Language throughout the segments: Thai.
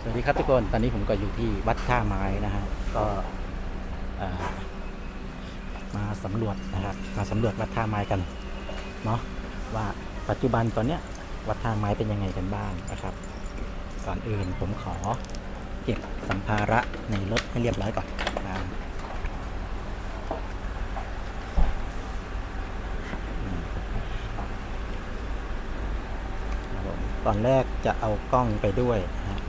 สวัสดีครับทุกคน ตอนนี้ผมก็อยู่ที่วัดท่าไม้นะฮะ ก็มาสำรวจนะครับ มาสำรวจวัดท่าไม้กัน เนาะว่าปัจจุบันตอนเนี้ยวัดท่าไม้เป็นยังไงกันบ้างนะครับ ก่อนอื่นผมขอเก็บสัมภาระในรถให้เรียบร้อยก่อนนะอืมครับผม ตอนแรกจะเอากล้องไปด้วยนะ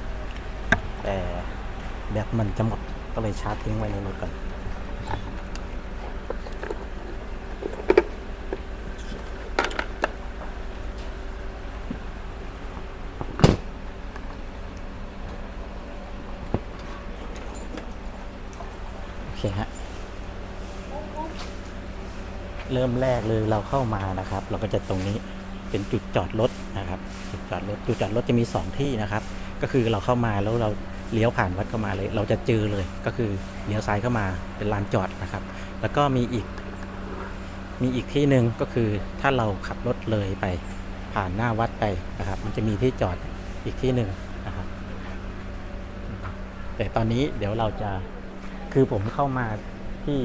แต่แบตมันจะหมดก็เลยชาร์จทิ้งไว้ในรถก่อนโอเคฮะเริ่มแรกเลยเราเข้ามานะครับ เราก็จะตรงนี้ เป็นจุดจอดรถนะครับ จุดจอดรถจุดจอดรถจะมี 2 ที่นะครับ ก็คือเราเข้ามาแล้วเราเลี้ยวผ่านวัดเข้ามาเลย เราจะเจอเลยก็คือเลี้ยวซ้ายเข้ามาเป็นลานจอดนะครับ แล้วก็มีอีกมีอีกที่หนึ่งก็คือถ้าเราขับรถเลยไปผ่านหน้าวัดไปนะครับ มันจะมีที่จอดอีกที่หนึ่งนะครับ แต่ตอนนี้เดี๋ยวเราจะคือผมเข้ามาที่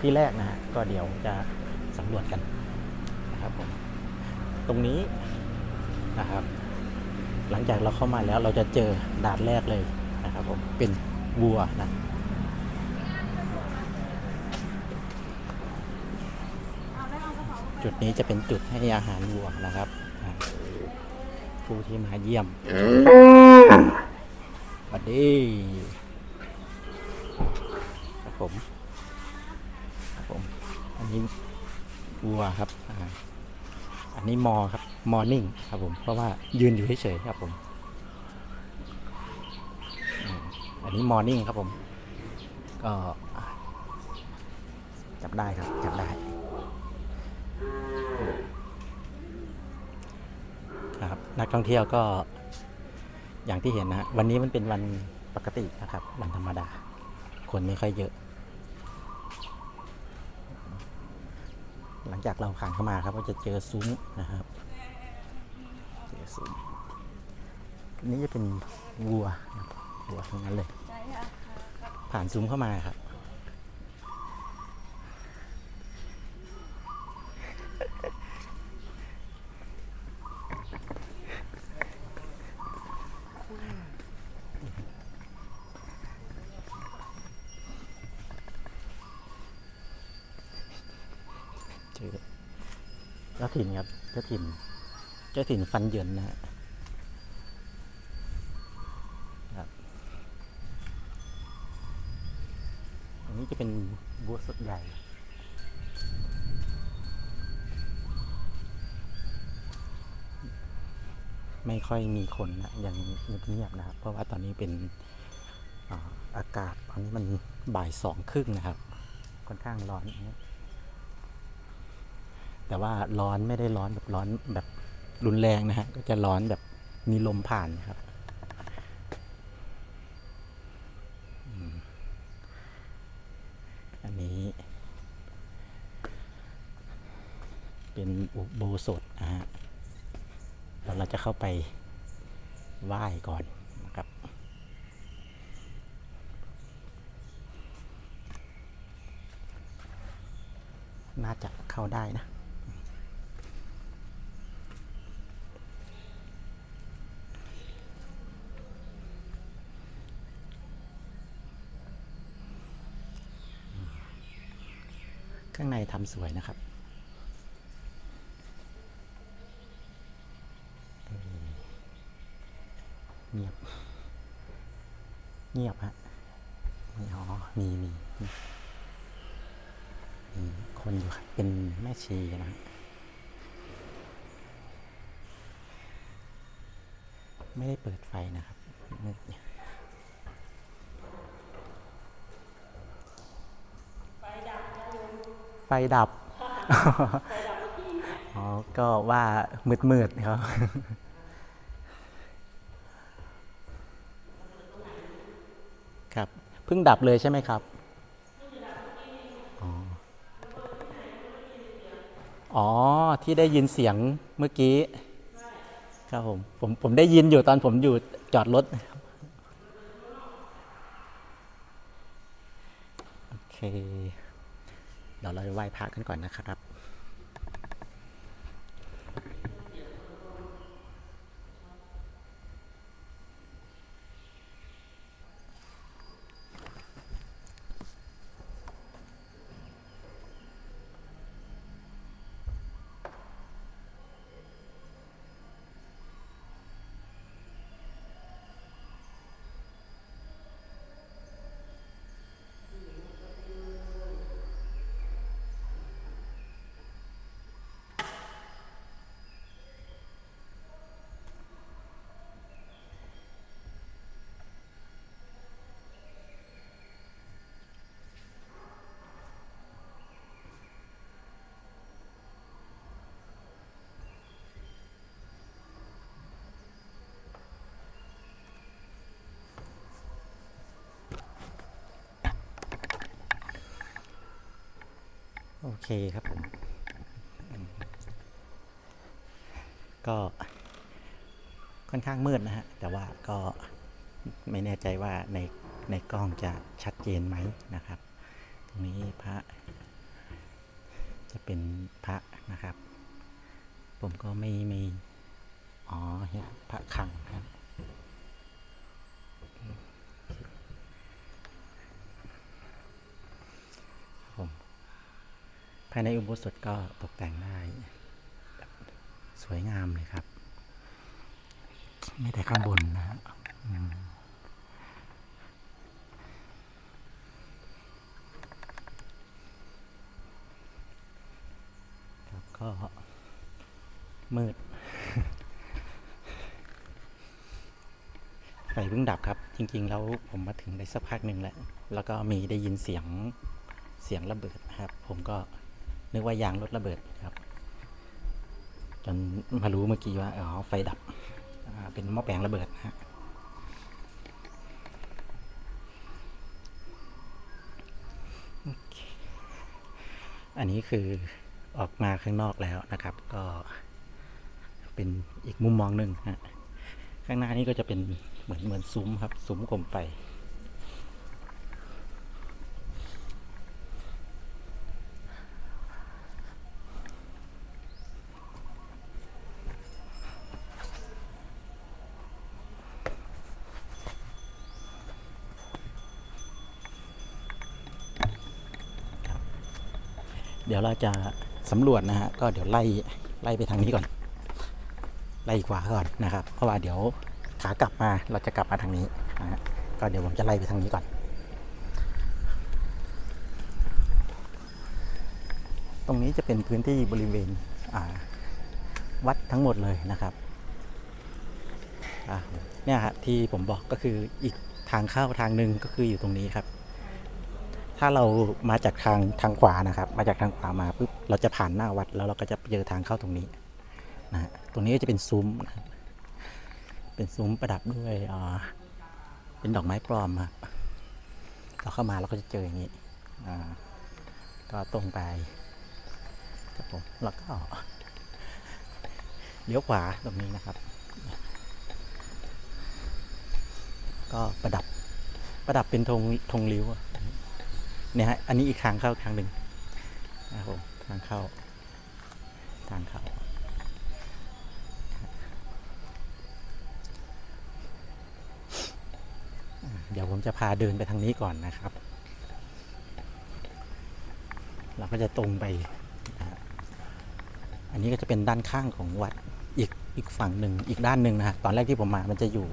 ที่แรกนะฮะก็เดี๋ยวจะสำรวจกันนะครับผม ตรงนี้นะครับ หลังจากเราเข้ามาแล้วเราจะเจอด่านแรกเลยนะครับผมเป็นวัวนะจุดนี้จะเป็นจุดให้อาหารวัวนะครับ ผู้ที่มาเยี่ยมสวัสดีครับผมครับผม อันนี้วัวครับ อันนี้มอครับมอร์นิ่งครับผม เพราะว่ายืนอยู่เฉยๆครับผมอืมอันนี้มอร์นิ่งครับผม ก็จับได้ครับ จับได้ครับนักท่องเที่ยวก็อย่างที่เห็นนะฮะวันนี้มันเป็นวันปกตินะครับ วันธรรมดา คนไม่ค่อยเยอะ หลังจากเราผ่านเข้ามาครับก็จะเจอซุ้มนะครับเจอซุ้มอันนี้จะเป็นวัวนะครับวัวทั้งนั้นเลย ผ่านซุ้มเข้ามาครับ เจอเจ้าถิ่นครับ เจ้าถิ่น เจ้าถิ่นฟันเหยินนะฮะครับอันนี้จะเป็นบัวสดใหญ่ไม่ค่อยมีคนนะยังเงียบๆนะครับ เพราะว่าตอนนี้เป็นอาอากาศตอนนี้มันบ่ายสองครึ่งนะครับ ค่อนข้างร้อนนะ แต่ว่าร้อนไม่ได้ร้อนแบบร้อนแบบรุนแรงนะฮะก็จะร้อนแบบมีลมผ่านนครับอันนี้ เป็นอุโบสถนะฮะแล้วเราจะเข้าไปไหว้ก่อนนะครับน่าจะเข้าได้นะ ข้างใน ทำสวยนะครับเงียบ เงียบฮะมีอ๋อมีมีมีคนอยู่ครับเป็นแม่ชีนะฮะไม่ได้เปิดไฟนะครับมืดเนี่ย ฟดับอ๋อก็ว่ามืดมืดๆครับครับเพิ่งดับเลยใช่ไหมครับอ๋ออ๋อที่ได้ยินเสียงเมื่อกี้ ครับผมผมผมได้ยินอยู่ตอนผมอยู่จอดรถโอเค เดี๋ยวเราจะไหว้พระกันก่อนนะครับ โอเคครับผมก็ค่อนข้างมืดนะฮะ แต่ว่าก็ไม่แน่ใจว่าในในกล้องจะชัดเจนไหมนะครับ ตรงนี้พระ จะเป็นพระนะครับ ผมก็ไม่ไม่อ๋อเห็นพระคลังครับ ภายในอุโบสถก็ตกแต่งได้สวยงามเลยครับ ไม่แต่ข้างบนนะครับก็มืด ไฟเพิ่งดับครับ จริง ๆ แล้วผมมาถึงได้สักพักหนึ่งแล้วแล้วก็มีได้ยินเสียงเสียงระเบิดนะครับ ผมก็ นึกว่ายางรถระเบิดครับ จนมารู้เมื่อกี้ว่าอ๋อไฟดับเป็นหม้อแปลงระเบิดนะฮะอันนี้คือออกมาข้างนอกแล้วนะครับ ก็เป็นอีกมุมมองหนึ่งฮะข้างหน้านี้ก็จะเป็นเหมือนเหมือนซุ้มครับ ซุ้มกลมไฟ ดี๋ยวเราจะสำรวจนะฮะก็เดี๋ยวไล่ไล่ไปทางนี้ก่อน ไล่ขวาก่อนนะครับ เพราะว่าเดี๋ยวขากลับมาเราจะกลับมาทางนี้นะฮะก็เดี๋ยวผมจะไล่ไปทางนี้ก่อน ตรงนี้จะเป็นพื้นที่บริเวณอ่าวัดทั้งหมดเลยนะครับเนี่ยฮะที่ผมบอกก็คืออีกทางเข้าทางหนึ่งก็คืออยู่ตรงนี้ครับ ถ้าเรามาจากทางทางขวานะครับ มาจากทางขวามาปุ๊บเราจะผ่านหน้าวัดแล้วเราก็จะเจอทางเข้าตรงนี้นะฮะตรงนี้ก็จะเป็นซุ้มนะเป็นซุ้มประดับด้วยอ่าเป็นดอกไม้ปลอมครับเราเข้ามาเราก็จะเจออย่างนี้อ่าก็ตรงไปครับผมแล้วก็เลี้ยวขวาตรงนี้นะครับ ก็ประดับประดับเป็นธงธงริ้วอะ เนี่ยฮะอันนี้อีกทางเข้าทางหนึ่งนะครับผมทางเข้าทางเข้าเดี๋ยวผมจะพาเดินไปทางนี้ก่อนนะครับ เราก็จะตรงไป อันนี้ก็จะเป็นด้านข้างของวัดอีกอีกฝั่งหนึ่งอีกด้านหนึ่งนะฮะตอนแรกที่ผมมามันจะอยู่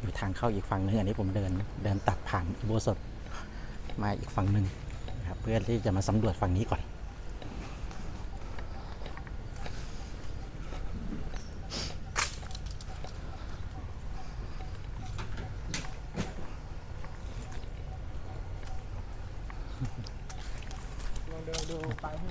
อยู่ทางเข้าอีกฝั่งหนึ่งอันนี้ผมเดินเดินตัดผ่านอุโบสถ มาอีกฝั่งหนึ่งนะครับเพื่อที่จะมาสำรวจฝั่งนี้ก่อน ลองเดินดูไปให้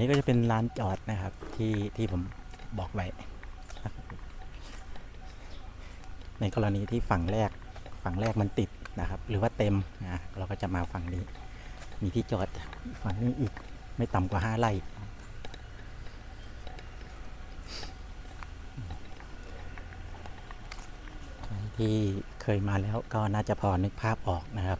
นี่อัน นี้ก็จะเป็นลานจอดนะครับ ที่ที่ผมบอกไว้ในกรณีที่ฝั่งแรกฝั่งแรกมันติดนะครับ หรือว่าเต็มนะเราก็จะมาฝั่งนี้ มีที่จอดฝั่งนี้อีกไม่ต่ำกว่าห้าไร่ที่เคยมาแล้วก็น่าจะพอนึกภาพออกนะครับ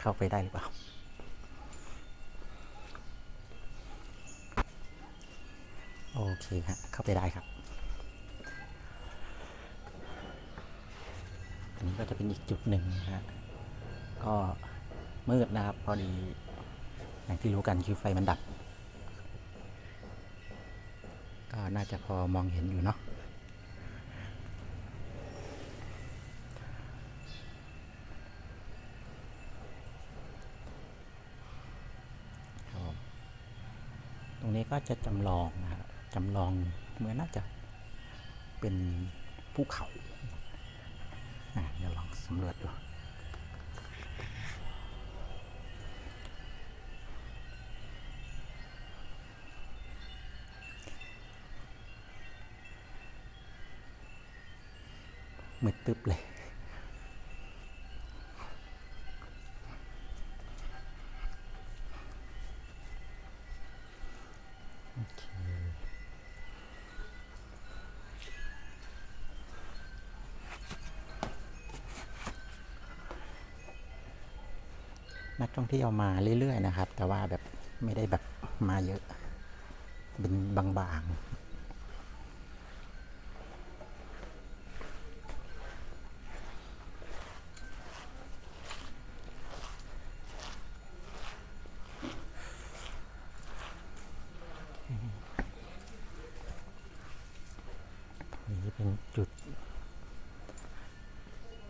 เข้าไปได้หรือเปล่า โอเคฮะเข้าไปได้ครับ อันนี้ก็จะเป็นอีกจุดหนึ่งนะฮะก็มืดนะครับ พอดี อย่างที่รู้กันคือไฟมันดับ ก็น่าจะพอมองเห็นอยู่เนาะ ครับผมตรง นี้ก็จะจำลองนะครับจำลองเหมือนน่าจะเป็นภูเขาอะเดี๋ยวลองสำรวจดูมืดตึ๊บเลย นักท่องเที่ยวมาเรื่อย ๆ นะครับ แต่ว่าแบบไม่ได้แบบมาเยอะ เป็นบางๆ นี่เป็นจุด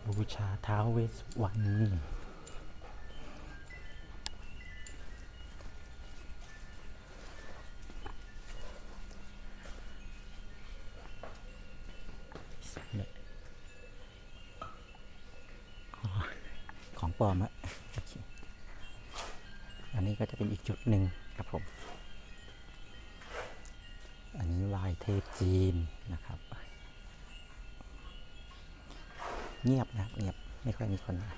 บูชาท้า วเวสสวรรณเนี่ของปลอมอะอันนี้ก็จะเป็นอีกจุดหนึ่งครับผม อันนี้ลายเทพจีนนะครับ เงียบนะครับเงียบ ไม่ค่อยมีคนมา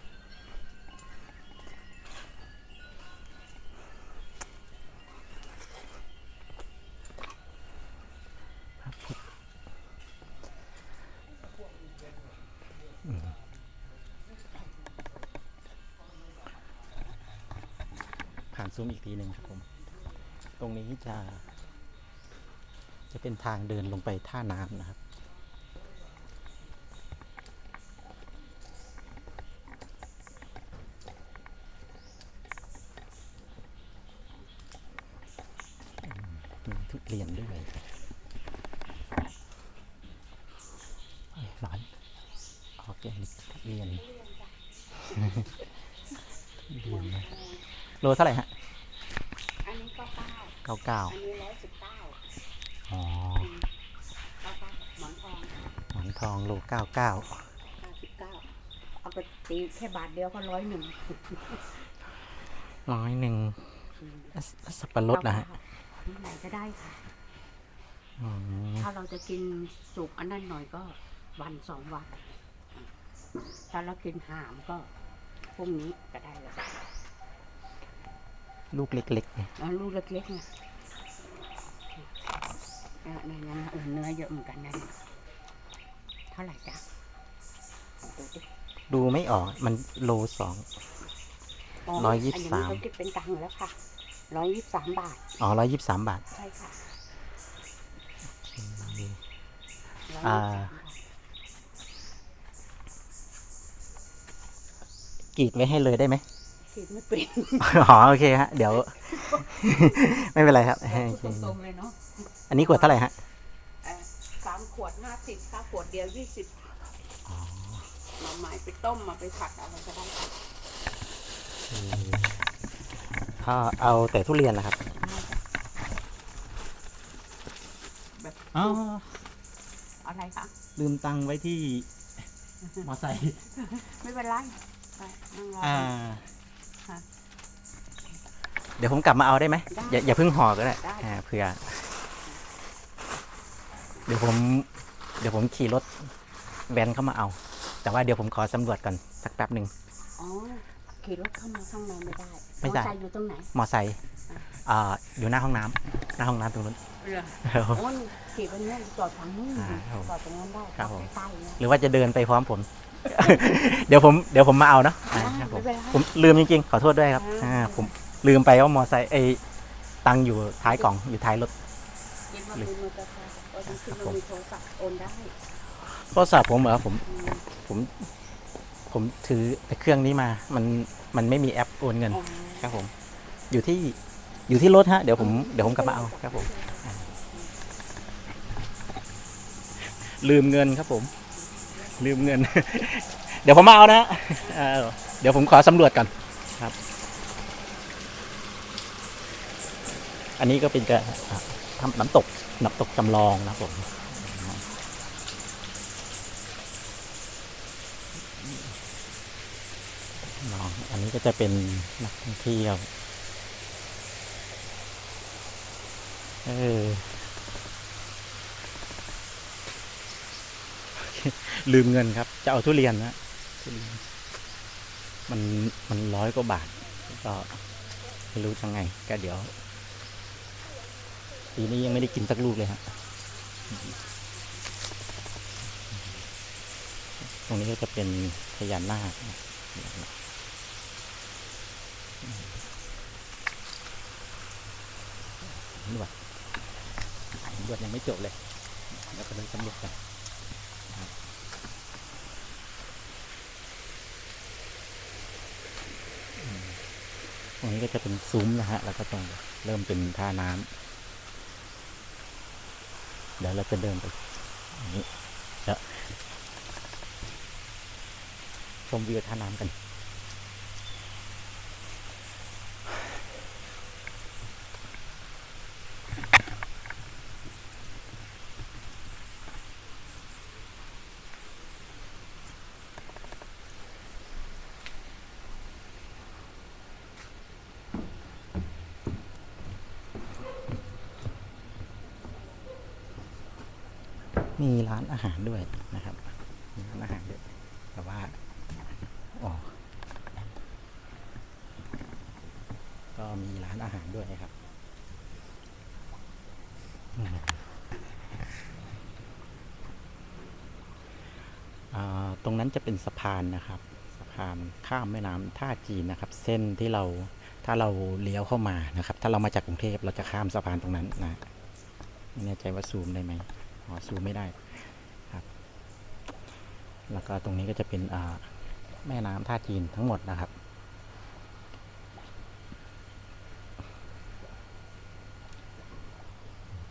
พระพุทธอืมผ่านซูมอีกทีหนึ่งครับผม ตรงนี้จะ จะเป็นทางเดินลงไปท่าน้ำนะครับ มีทุ เรียนด้วยเอ้ยร้อนออร์แกนิกทุเรียนทุเรียนนะโลเท่าไหร่ฮะ อันนี้ก็เก้าเก้าเก้าอันนี้ร้อยสิบเก้าอ๋อเก้าเก้าหมอนทองหมอนทองโลเก้าเก้าเก้าสิบเก้าเอาไปตีแค่บาทเดียวก็ร้อยหนึ่งร้อยหนึ่งแล้วแล้วสับปะรดนะฮะที่ไหน ก็ได้ค่ะ อ๋อถ้าเราจะกินสุกอันนั้นหน่อยก็วันสองวัน ถ้าเรากินหามก็พรุ่งนี้ก็ได้แล้วลูกเล็กๆเนี่ยแล้วลูกเล็กๆเนี่ยเออเนี่ยยังเออเนื้อเยอะเหมือนกันนะเนี่ยเท่าไหร่จ๊ะดูดิดูไม่ออกมันโลสอง ร้อยยี่สิบสาม อันนี้เขาคิดเป็นตังค์แล้วค่ะ ร้อยยี่สิบสามบาท อ๋อร้อยยี่สิบสามบาท ใช่ค่ะอ่ากรีดไว้ให้เลยได้ไหม คิดไม่เป็นอ๋อโอเคฮะ เดี๋ยว ไม่เป็นไรครับ พูดตรงๆเลยเนาะอันนี้ขวดเท่าไหร่ฮะ เอ่อสามขวดห้าสิบค่ะขวดเดียวยี่สิบน่อไม้ไปต้มมาไปผัดอะไรก็ได้ค่ะ ถ้าเอาแต่ทุเรียนนะครับแบบอ๋ออะไรคะลืมตังค์ไว้ที่มอไซค์ไม่เป็นไรไปนั่งรออ่า ค่ะ เดี๋ยวผมกลับมาเอาได้ไหมได้อย่าอย่าเพิ่งห่อก็ได้ได้ อ่าเผื่อ เดี๋ยวผม เดี๋ยวผมขี่รถแบนเข้ามาเอา แต่ว่าเดี๋ยวผมขอสำรวจก่อนสักแป๊บหนึ่งอ๋อ ขี่รถเข้ามาข้างในไม่ได้ไม่ได้ มอเตอร์ซค์อยู่ตรงไหนมอไซค์อ่าอยู่หน้าห้องน้ำหน้าห้องน้ำตรงนู้น เหรอครับผมโอ้ยขี่ไปเนี่ยจอดทางนู้นอ่าครับผมจอดตรงนั้นได้ครับผมใต้เนี่ยหรือว่าจะเดินไปพร้อมผม เดี๋ยวผมเดี๋ยวผมมาเอาเนาะอ่าอ่าครับผมไม่เป็นไรผมลืมจริงๆ ขอโทษด้วยครับ อ่า อ่า ผมลืมไปว่ามอไซค์ไอ้ตังค์อยู่ท้ายกล่องอยู่ท้ายรถคิดว่ามีมอเตอร์ไซค์โอ้ยคิดว่ามีโทรศัพท์โอนได้โทรศัพท์ผมเหรอผมอืมผม ผมถือแต่เครื่องนี้มา มันมันไม่มีแอปโอนเงินอ๋อครับผม อยู่ที่อยู่ที่รถฮะเดี๋ยวผมเดี๋ยวผมกลับมาเอาครับผมอ่าลืมเงินครับผม ลืมเงิน เดี๋ยวผมมาเอานะเออเดี๋ยวผมขอสำรวจก่อนครับ อันนี้ก็เป็นการอ่าทำน้ำตกน้ำตกจำลองนะครับผมลองอั นี่ก็จะเป็นนักท่องเที่ยวเออลืมเงินครับ จะเอาทุเรียนนะมันมันร้อยกว่าบาท ก็ไม่รู้ทำไง ก็เดี๋ยวปีนี้ยังไม่ได้กินสักลูกเลยฮะตรงนี้ก็จะเป็นพญานาคนะพญานาค สำรวจสำรวจยังไม่จบเลย แล้วก็เดินสำรวจกันตรงนี้ก็จะเป็นซุ้มนะฮะ แล้วก็ตรงเริ่มเป็นท่าน้ำเดี๋ยวเราจะเดินไปอย่างนี้จะชมวิวท่าน้ำกัน มีร้านอาหารด้วยนะครับมีร้านอาหารด้วยแต่ว่าอ๋อก็มีร้านอาหารด้วยนะครับอ่าตรงนั้นจะเป็นสะพานนะครับ สะพานข้ามแม่น้ำท่าจีนนะครับ เส้นที่เราถ้าเราเลี้ยวเข้ามานะครับ ถ้าเรามาจากกรุงเทพเราจะข้ามสะพานตรงนั้นนะไม่แน่ใจว่าซูมได้ไหม อ๋อซูมไม่ได้ครับ แล้วก็ตรงนี้ก็จะเป็นแม่น้ำท่าจีนทั้งหมดนะครับ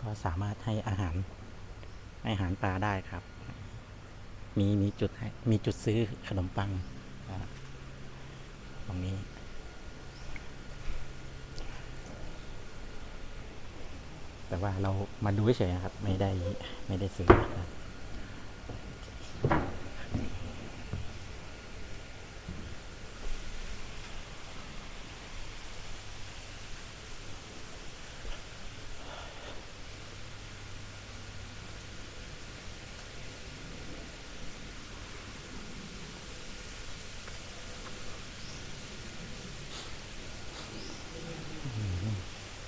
ก็สามารถให้อาหารให้อาหารปลาได้ครับ มีมีจุดให้มีจุดซื้อขนมปังตรงนี้ แต่ว่าเรามาดูเฉยๆครับ ไม่ได้ไม่ได้ซื้อนะครับ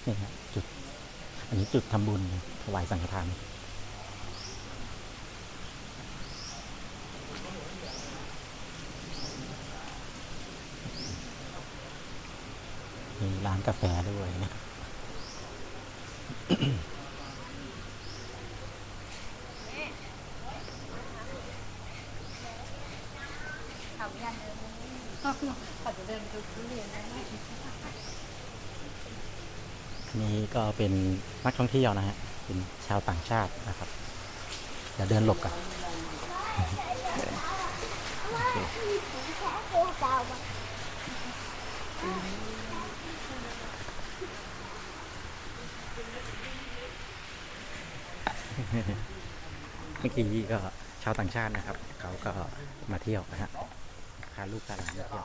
นี่ครับจุด อันนี้ จุดทำบุญถวายสังฆทานมีร้านกาแฟด้วยนะ นี่ ก็เป็นนักท่องเที่ยวนะฮะ เป็นชาวต่างชาตินะครับ เดี๋ยวเดินหลบกันเมื่อกี้ก็ชาวต่างชาตินะครับ เขาก็มาเที่ยวนะฮะพาลูกพาหลานมาเที่ยว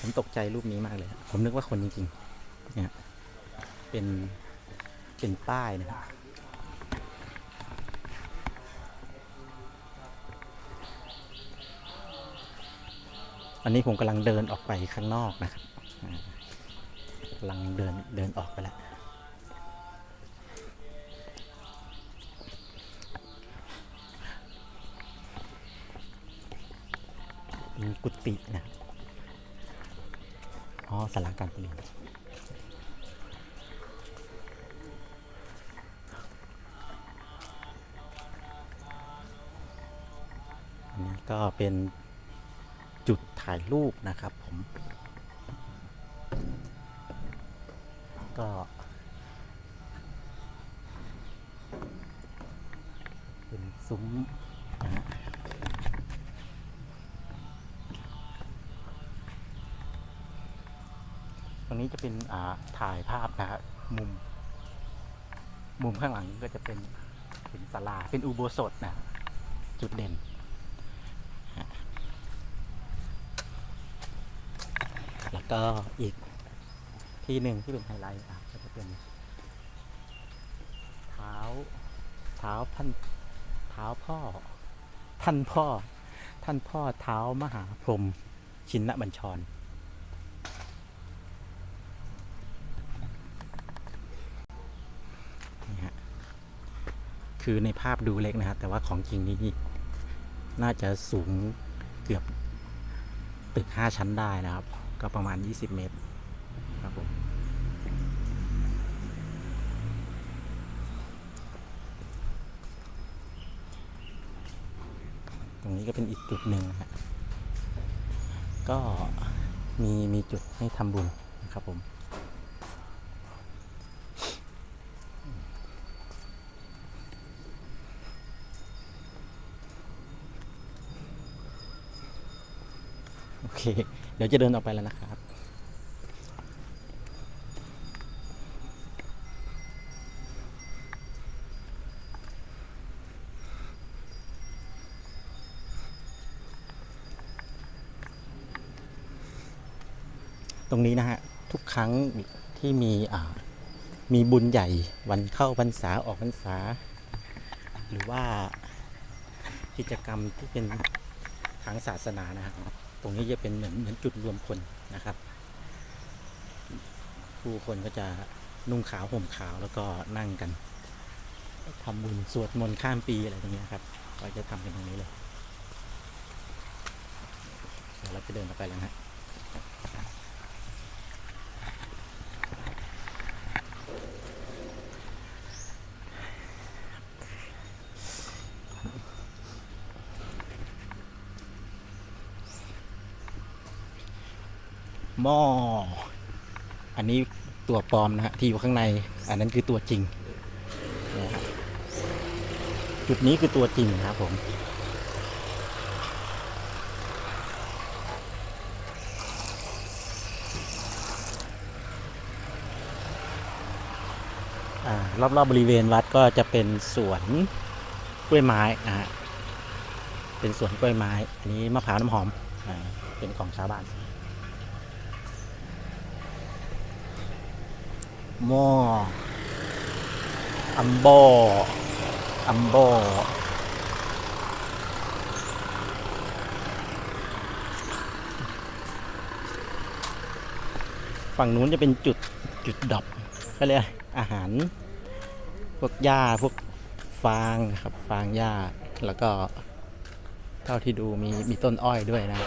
ผมตกใจรูปนี้มากเลย ผมนึกว่าคนจริงๆเนี่ยเป็น เป็นป้ายนะครับอันนี้ผมกำลังเดินออกไปข้างนอกนะครับกำลังเดินเดินออกไปแล้ว เป็นกุฏินะ อ๋อสาราการประเรียนอันนี้ก็เป็นจุดถ่ายรูปนะครับผม ก็เป็นซุ้มนะฮะ ตรง นี้จะเป็นอ่าถ่ายภาพนะฮะมุม มุมข้างหลังก็จะเป็นเป็นศาลาเป็นอุโบสถนะจุดเด่นแล้วก็อีกที่หนึ่งที่เป็นไฮไลท์อะก็จะเป็นเท้าเท้าท่านเท้าพ่อ ท่านพ่อ ท่านพ่อเท้ามหาพรหมชินนบัญชร นี่ฮะ คือในภาพดูเล็กนะครับแต่ว่าของจริงนี่น่าจะสูงเกือบตึก 5 ชั้นได้นะครับ ก็ประมาณ 20 เมตรครับผมตรงนี้ก็เป็นอีกจุดหนึ่งนะฮะก็มีมีจุดให้ทำบุญนะครับผม เค เดี๋ยวจะเดินออกไปแล้วนะครับ ตรงนี้นะฮะ ทุกครั้งที่มีอ่ามีบุญใหญ่วันเข้าพรรษาออกพรรษา หรือว่ากิจกรรมที่เป็นทางศาสนานะครับ ตรงนี้จะเป็นเหมือนเหมือนจุดรวมคนนะครับ ผู้คนก็จะนุ่งขาวห่มขาวแล้วก็นั่งกันทำบุญสวดมนต์ข้ามปีอะไรตรงนี้ครับก็จะทำกันตรงนี้เลยเดี๋ยวเราจะเดินไปแล้วนะฮะ หม้อ อันนี้ตัวปลอมนะฮะที่อยู่ข้างใน อันนั้นคือตัวจริงนะฮะจุดนี้คือตัวจริงนะครับผม รอบๆบบริเวณวัดก็จะเป็นสวนกล้วยไม้นะฮะเป็นสวนกล้วยไม้ อันนี้มะพร้าวน้ำหอมอเป็นของชาวบ้าน ม้ออัมโบอัมโบฝั่งนู้นจะเป็นจุดจุดดรอปก็เลยอาหาร พวกหญ้าพวกฟางครับฟางหญ้าแล้วก็ เท่าที่ดูมีมีต้นอ้อยด้วยนะ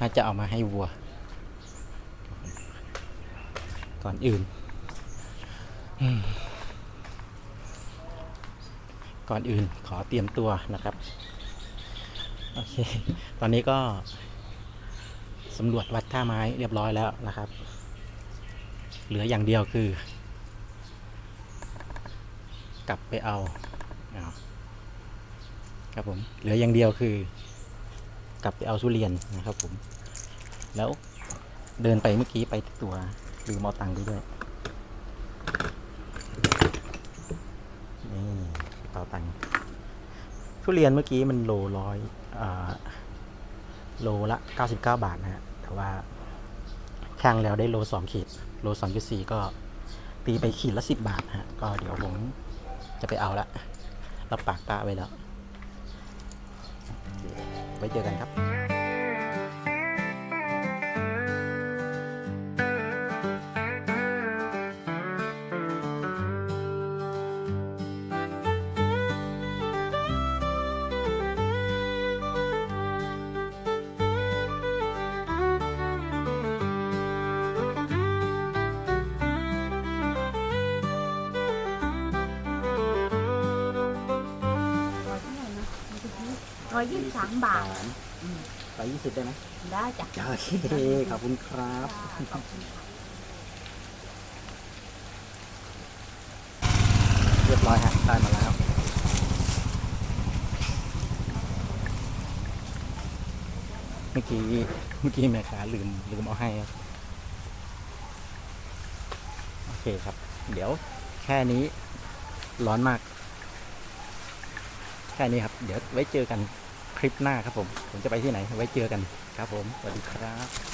น่าจะเอามาให้วัว ก่อนอื่น ก่อนอื่นขอเตรียมตัวนะครับ โอเค ตอนนี้ก็สำรวจวัดท่าไม้เรียบร้อยแล้วนะครับ เหลืออย่างเดียวคือ กลับไปเอาเอาครับผม เหลืออย่างเดียวคือ กลับไปเอาทุเรียนนะครับผม แล้วเดินไปเมื่อกี้ไปตัว ลืมเอาตังค์ด้วย นี่กระเป๋าตังค์ทุเรียนเมื่อกี้มันโลร้อยโลละ 99 บาทนะฮะ แต่ว่าช่างแล้วได้โลสองขีด โลสองจุดสี่ก็ตีไปขีดละสิบบาทฮะ ก็เดี๋ยวผมจะไปเอาละรับปากป้าไว้แล้ว ไว้เจอกันครับ บสามบาทร้อยยี่สิบได้ไหมได้จ้ะโอเคขอบคุณครับขอบคุณค่ะ เรียบร้อยฮะได้มาแล้ว เมื่อกี้เมื่อกี้แม่ค้าลืมลืมเอาให้ครับ โอเคครับ เดี๋ยวแค่นี้ร้อนมาก แค่นี้ครับ เดี๋ยวไว้เจอกัน คลิปหน้าครับผม ผมจะไปที่ไหนไว้เจอกันครับผม สวัสดีครับ